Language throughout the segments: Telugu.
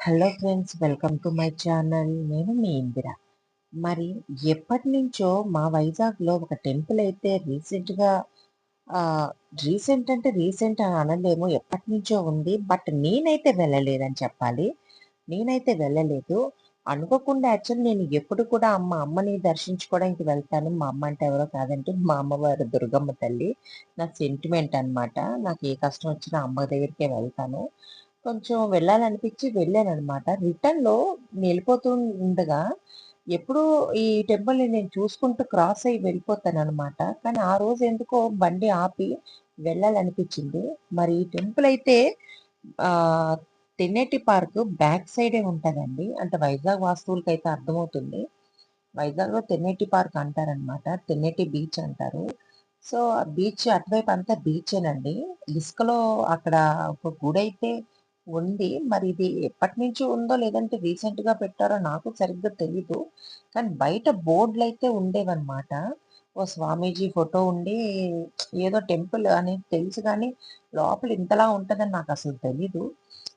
Hello friends welcome to my channel. నేను మీ ఇందిర. మరి ఎప్పటి నుంచో మా వైజాగ్లో ఒక టెంపుల్ అయితే రీసెంట్గా రీసెంట్ అంటే రీసెంట్ అని అనలేము ఎప్పటి నుంచో ఉంది. బట్ నేనైతే వెళ్ళలేదని చెప్పాలి. నేనైతే వెళ్ళలేదు. అనుకోకుండా యాక్చువల్ నేను ఎప్పుడు కూడా అమ్మ అమ్మని దర్శించుకోవడానికి వెళ్తాను. మా అమ్మ అంటే ఎవరో కాదంటే మా అమ్మవారు దుర్గమ్మ తల్లి. నా సెంటిమెంట్ అనమాట నాకు ఏ కష్టం వచ్చినా అమ్మ దగ్గరికే వెళ్తాను. కొంచెం వెళ్ళాలనిపించి వెళ్ళాను అనమాట రిటర్న్‌లో వెళ్ళిపోతూ ఉండగా ఎప్పుడూ ఈ టెంపుల్‌ని నేను చూసుకుంటూ క్రాస్ అయ్యి వెళ్ళిపోతాననమాట. కానీ ఆ రోజు ఎందుకో బండి ఆపి వెళ్ళాలనిపించింది. మరి ఈ టెంపుల్ అయితే ఆహ్, తెన్నేటి పార్క్ బ్యాక్ సైడే ఉంటదండి. అంటే వైజాగ్ వాస్తువులకైతే అర్థమవుతుంది. వైజాగ్‌లో తెన్నేటి పార్క్ అంటారనమాట. తెన్నేటి బీచ్ అంటారు. సో, ఆ బీచ్ అటువైపు అంతా బీచేనండి. ఇసుకలో అక్కడ ఒక గుడి అయితే ఉంది. మరి ఇది ఎప్పటినుంచో ఉందో లేదంటే రీసెంట్‌గా పెట్టారో నాకు సరిగ్గా తెలీదు. కానీ బయట బోర్డులైతే ఉండేవన్నమాట. ఓ స్వామీజీ ఫోటో ఉండి ఏదో టెంపుల్ అనేది తెలుసు కానీ లోపల ఇంతలా ఉంటుందని నాకు అసలు తెలీదు.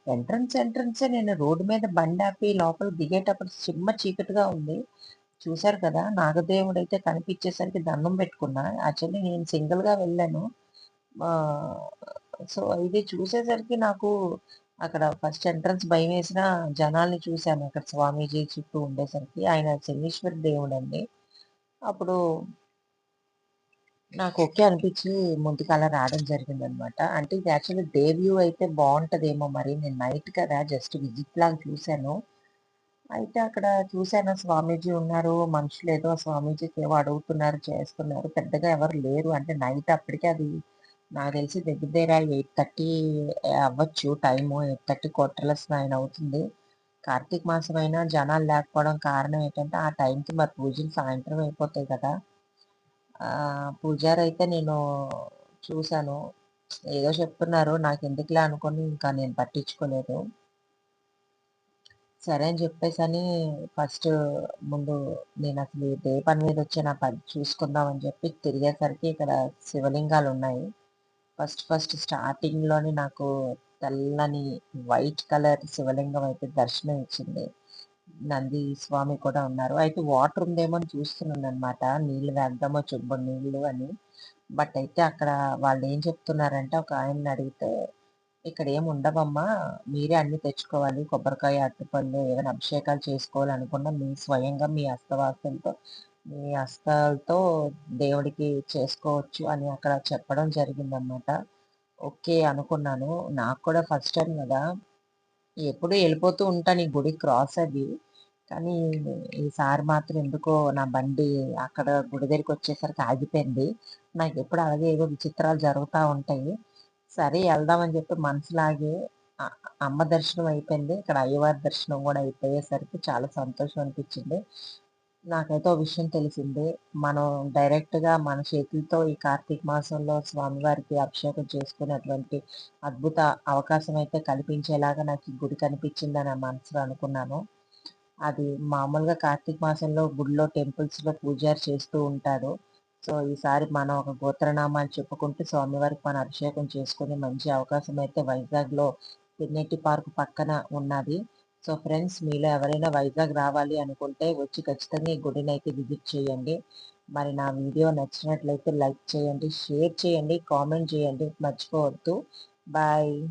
ఎంట్రన్స్ ఎంట్రన్సే నేను రోడ్డు మీద బండాపి లోపల దిగేటప్పుడు చిమ్మ చీకటిగా ఉంది. చూసారు కదా! నాగదేవుడైతే కనిపించేసరికి దండం పెట్టుకున్నా. యాక్చువల్లీ నేను సింగిల్‌గా వెళ్ళాను. సో, ఇది చూసేసరికి నాకు అక్కడ ఫస్ట్ ఎంట్రన్స్ భయమేసినా జనాల్ని చూశాను అక్కడ స్వామీజీ చుట్టూ ఉండేసరికి. ఆయన శనీశ్వర దేవుడండి. అప్పుడు నాకు ఓకే అనిపించి ముందుకు అలా రావడం జరిగింది అనమాట అంటే ఇది యాక్చువల్లీ డే వ్యూ అయితే బాగుంటుందేమో మరి. నేను నైట్ కదా! జస్ట్ విజిట్ లాగా చూశాను అయితే అక్కడ చూసాను స్వామీజీ ఉన్నారు. మనుషులేదో స్వామీజీకి ఏవో అడుగుతున్నారు, చేస్తున్నారు. పెద్దగా ఎవరు లేరు. అంటే నైట్ అప్పటికే అది నాకు తెలిసి దగ్గర దగ్గర 8:30 అవ్వచ్చు టైము. 8:30 క్వార్టర్‌లెస్ నైన్ అవుతుంది. కార్తీక మాసం అయినా జనాలు లేకపోవడం కారణం ఏంటంటే, ఆ టైంకి మరి పూజలు సాయంత్రం అయిపోతాయి కదా! పూజారి అయితే నేను చూశాను ఏదో చెప్తున్నారు. నాకు ఎందుకులే అనుకుని ఇంకా నేను పట్టించుకోలేదు. సరే అని చెప్పేసని ఫస్ట్ ముందు నేనసలు ఏ పని మీద వచ్చి నా పని చూసుకుందాం అని చెప్పి తిరిగేసరికి ఇక్కడ శివలింగాలు ఉన్నాయి ఫస్ట్ ఫస్ట్ స్టార్టింగ్‌లోనే నాకు తెల్లని వైట్ కలర్ శివలింగం అయితే దర్శనం ఇచ్చింది. నంది స్వామి కూడా ఉన్నారు. అయితే వాటర్ ఉందేమో అని చూస్తున్నాననమాట. నీళ్ళు వేద్దామో చుబ్బు నీళ్ళు అని. బట్ అయితే అక్కడ వాళ్ళు ఏం చెప్తున్నారంటే ఒక ఆయన్ని అడిగితే, "ఇక్కడ ఏం ఉండవమ్మా. మీరే అన్ని తెచ్చుకోవాలి. కొబ్బరికాయ, అట్టుపళ్ళు ఏదైనా అభిషేకాలు చేసుకోవాలనుకున్న మీ స్వయంగా మీ అస్తవాసంతో మీ హస్తాలతో దేవుడికి చేసుకోవచ్చు" అని అక్కడ చెప్పడం జరిగిందనమాట. ఓకే అనుకున్నాను. నాకు కూడా ఫస్ట్ టైం కదా ఎప్పుడు వెళ్ళిపోతూ ఉంటాను ఈ గుడి క్రాస్ అది కానీ ఈసారి మాత్రం ఎందుకో నా బండి అక్కడ గుడి దగ్గరికి వచ్చేసరికి ఆగిపోయింది. నాకు ఎప్పుడు అలాగే ఏదో విచిత్రాలు జరుగుతూ ఉంటాయి. సరే వెళ్దామని చెప్పి మనసులాగే అమ్మ దర్శనం అయిపోయింది. ఇక్కడ అయ్యవారి దర్శనం కూడా అయిపోయేసరికి చాలా సంతోషం అనిపించింది. నాకైతే ఓ విషయం తెలిసింది. మనం డైరెక్ట్‌గా మన చేతులతో ఈ కార్తీక మాసంలో స్వామివారికి అభిషేకం చేసుకునేటువంటి అద్భుత అవకాశం అయితే కల్పించేలాగా నాకు ఈ గుడి కనిపించిందని నా మనసులో అనుకున్నాను. అది మామూలుగా కార్తీక మాసంలో గుడిలో, టెంపుల్స్‌లో పూజారి చేస్తూ ఉంటారు. సో, ఈసారి మనం ఒక గోత్రనామాలు చెప్పుకుంటూ స్వామివారికి మనం అభిషేకం చేసుకునే మంచి అవకాశం అయితే వైజాగ్‌లో పిన్నెట్టి పార్క్ పక్కన ఉన్నది. సో, ఫ్రెండ్స్ మీలో ఎవరైనా వైజాగ్ రావాలి అనుకుంటే వచ్చి ఖచ్చితంగా ఈ అయితే విజిట్ చేయండి. మరి నా వీడియో నచ్చినట్లయితే లైక్ చేయండి, షేర్ చేయండి, కామెంట్ చేయండి మర్చిపోవద్దు. బాయ్.